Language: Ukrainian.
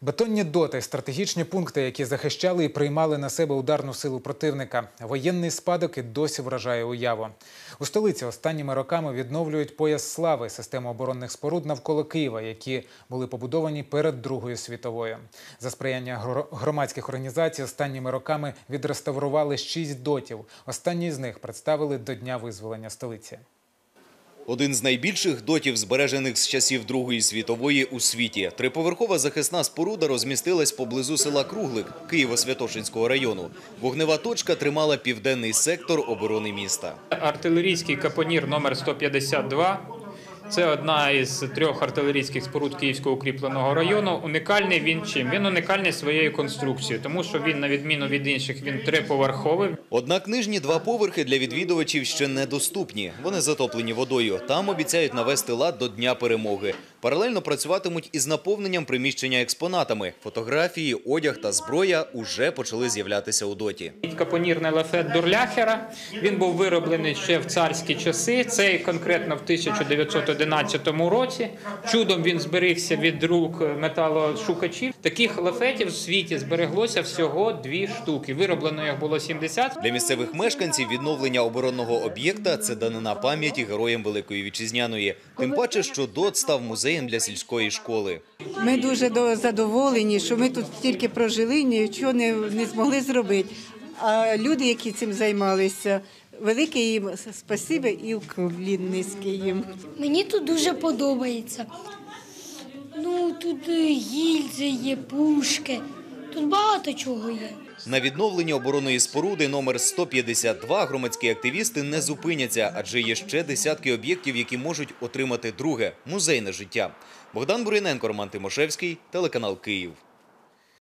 Бетонні доти стратегічні пункти, які захищали і приймали на себе ударну силу противника. Воєнний спадок і досі вражає уяву. У столиці останніми роками відновлюють пояс слави систему оборонних споруд навколо Києва, які були побудовані перед Другою світовою. За сприяння громадських організацій останніми роками відреставрували шість дотів. Останні з них представили до дня визволення столиці. Один з найбільших дотів, збережених з часів Другої світової у світі. Триповерхова захисна споруда розмістилась поблизу села Круглик Києво-Святошинського району. Вогнева точка тримала південний сектор оборони міста. Артилерійський капонір номер 152 це одна із трьох артилерійських споруд Київського укріпленого району. Унікальний він чим? Він унікальний своєю конструкцією, тому що він, на відміну від інших, він триповерховий. Однак нижні два поверхи для відвідувачів ще недоступні. Вони затоплені водою. Там обіцяють навести лад до Дня перемоги. Паралельно працюватимуть із наповненням приміщення експонатами. Фотографії, одяг та зброя уже почали з'являтися у доті. Капонірний лафет Дурляхера. Він був вироблений ще в царські часи. Цей конкретно в 1911 році. Чудом він зберігся від рук металошукачів. Таких лафетів в світі збереглося всього дві штуки. Вироблено їх було 70. Для місцевих мешканців відновлення оборонного об'єкта це данина пам'яті героям Великої Вітчизняної. Тим паче, що ДОТ став музеєм для сільської школи. Ми дуже до- задоволені, що ми тут стільки прожили, нічого не, не змогли зробити. А люди, які цим займалися, велике їм спасибі і уклін низький їм. Мені тут дуже подобається. Ну, тут е, гільзи є, пушки, тут багато чого є. На відновленні оборонної споруди номер 152 громадські активісти не зупиняться, адже є ще десятки об'єктів, які можуть отримати друге музейне життя. Богдан Буріненко, Роман Тимошевський, телеканал Київ.